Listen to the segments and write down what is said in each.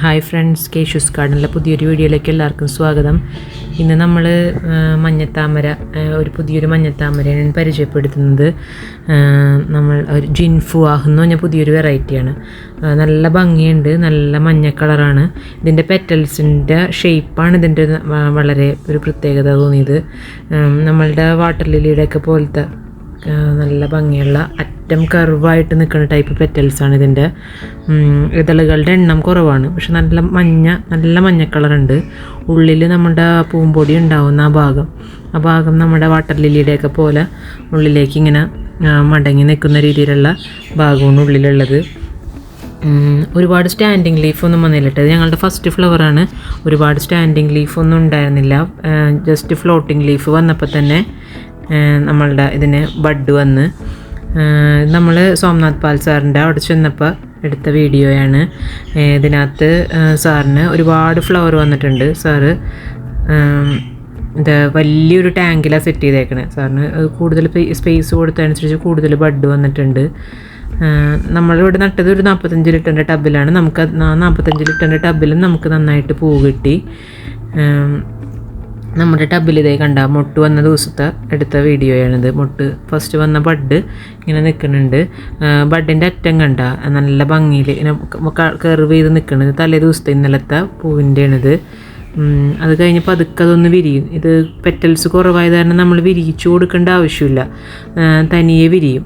Hi friends കേശുസ് ഗാർഡനിലെ പുതിയൊരു വീഡിയോയിലേക്ക് എല്ലാവർക്കും സ്വാഗതം. ഇന്ന് നമ്മൾ മഞ്ഞത്താമര ഒരു പുതിയൊരു മഞ്ഞത്താമരയാണ് പരിചയപ്പെടുത്തുന്നത്. നമ്മൾ ഒരു ജിൻഫുവാഹ് എന്ന് പറഞ്ഞ പുതിയൊരു വെറൈറ്റിയാണ് നല്ല ഭംഗിയുണ്ട് നല്ല മഞ്ഞ കളറാണ്. ഇതിന്റെ പെറ്റൽസിന്റെ ഷേപ്പാണ് ഇതിന്റെ വളരെ ഒരു പ്രത്യേകത തോന്നിയത്. നമ്മളുടെ വാട്ടർ ലില്ലിയുടെയൊക്കെ പോലത്തെ നല്ല ഭംഗിയുള്ള അറ്റം കർവായിട്ട് നിൽക്കുന്ന ടൈപ്പ് പെറ്റൽസ് ആണ് ഇതിന്റെ ഇതളുകളുടെ എണ്ണം കുറവാണ്. പക്ഷെ നല്ല മഞ്ഞ നല്ല മഞ്ഞ കളറുണ്ട് ഉള്ളിൽ നമ്മുടെ പൂമ്പൊടി ഉണ്ടാവുന്ന ആ ഭാഗം. ആ ഭാഗം നമ്മുടെ വാട്ടർ ലില്ലിയുടെയൊക്കെ പോലെ ഉള്ളിലേക്ക് ഇങ്ങനെ മടങ്ങി നിൽക്കുന്ന രീതിയിലുള്ള ഭാഗമാണ് ഉള്ളിലുള്ളത്. ഒരുപാട് സ്റ്റാൻഡിങ് ലീഫൊന്നും വന്നില്ല കേട്ടോ. ഞങ്ങളുടെ ഫസ്റ്റ് ഫ്ലവറാണ് ഒരുപാട് സ്റ്റാൻഡിങ് ലീഫൊന്നും ഉണ്ടായിരുന്നില്ല. ജസ്റ്റ് ഫ്ലോട്ടിംഗ് ലീഫ് വന്നപ്പോൾ തന്നെ നമ്മളുടെ ഇതിന് ബഡ് വന്ന് നമ്മൾ സോംനാഥ് പാൽ സാറിന്റെ അവിടെ ചെന്നപ്പോൾ എടുത്ത വീഡിയോയാണ്. ഇതിനകത്ത് സാറിന് ഒരുപാട് ഫ്ലവർ വന്നിട്ടുണ്ട്. സാറ് എന്താ വലിയൊരു ടാങ്കിലാണ് സെറ്റ് ചെയ്തേക്കണേ. സാറിന് കൂടുതൽ സ്പേസ് കൊടുത്തതനുസരിച്ച് കൂടുതൽ ബഡ് വന്നിട്ടുണ്ട്. നമ്മളിവിടെ നട്ടത് ഒരു നാൽപ്പത്തഞ്ച് ലിറ്ററിന്റെ ടബിലാണ് നമുക്ക് നാൽപ്പത്തഞ്ച് ലിറ്ററിന്റെ ടബിലും നമുക്ക് നന്നായിട്ട് പൂ കിട്ടി. നമ്മുടെ ടബിൽ കണ്ട മൊട്ട് വന്ന ദിവസത്തെ എടുത്ത വീഡിയോയാണിത്. മൊട്ട് ഫസ്റ്റ് വന്ന ബഡ് ഇങ്ങനെ നിൽക്കുന്നുണ്ട് ബഡിന്റെ അറ്റം കണ്ട നല്ല ഭംഗിയിൽ ഇങ്ങനെ കർവ് ചെയ്ത് നിൽക്കുന്നത് തലേ ദിവസത്തെ ഇന്നലത്തെ പൂവിന്റെയാണിത് അത് കഴിഞ്ഞ് പതുക്കെ അതൊന്ന് വിരിയും. ഇത് പെറ്റൽസ് കുറവായത് കാരണം നമ്മൾ വിരിയിച്ചു കൊടുക്കേണ്ട ആവശ്യമില്ല. തനിയെ വിരിയും.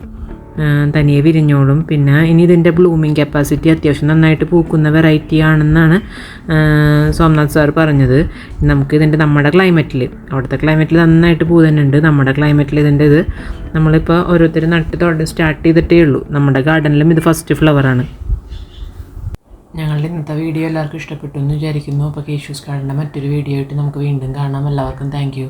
തനിയെ വിരിഞ്ഞോളും. പിന്നെ ഇനി ഇതിന്റെ ബ്ലൂമിങ് കപ്പാസിറ്റി അത്യാവശ്യം നന്നായിട്ട് പൂക്കുന്ന വെറൈറ്റി ആണെന്നാണ് സോംനാഥ് സാർ പറഞ്ഞത്. നമുക്ക് ഇതിന്റെ നമ്മുടെ ക്ലൈമറ്റിൽ അവിടുത്തെ ക്ലൈമറ്റിൽ നന്നായിട്ട് പൂ തന്നെ ഉണ്ട് നമ്മുടെ ക്ലൈമറ്റിൽ ഇതിന്റെ ഇത് നമ്മളിപ്പോൾ ഓരോരുത്തർ നട്ട് തൊട്ട് സ്റ്റാർട്ട് ചെയ്തിട്ടേ ഉള്ളൂ. നമ്മുടെ ഗാർഡനിലും ഇത് ഫസ്റ്റ് ഫ്ലവറാണ് ഞങ്ങളുടെ ഇന്നത്തെ വീഡിയോ എല്ലാവർക്കും ഇഷ്ടപ്പെട്ടു എന്ന് വിചാരിക്കുന്നു. അപ്പോൾ കേശൂസ് ഗാർഡന്റെ മറ്റൊരു വീഡിയോ ആയിട്ട് നമുക്ക് വീണ്ടും കാണാം. എല്ലാവർക്കും താങ്ക്